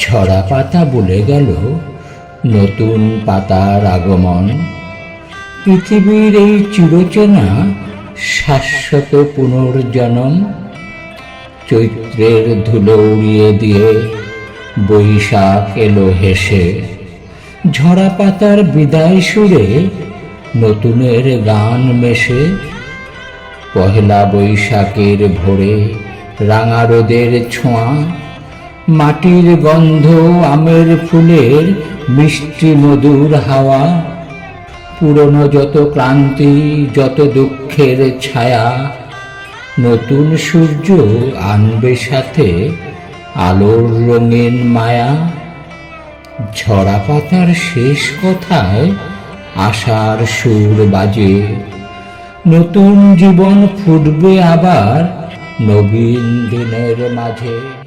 ঝরা পাতা বলে গেল নতুন পাতার আগমন। পৃথিবীর এই চিরচেনা শাশ্বত পুনর্জন্ম চৈত্রের ধুলো উড়িয়ে দিয়ে বৈশাখ এলো হেসে। ঝরা পাতার বিদায় সুরে নতুনের গান মেশে। পহেলা বৈশাখের ভোরে রাঙা রোদের ছোঁয়া মাটির গন্ধ আমের ফুলের মিষ্টি মধুর হাওয়া। পুরনো যত ক্লান্তি, যত দুঃখের ছায়া, নতুন সূর্য আনবে সাথে আলোর রঙিন মায়া। ঝরা পাতার শেষ কথায় আশার সুর বাজে। নতুন জীবন ফুটবে আবার নবীন দিনের মাঝে।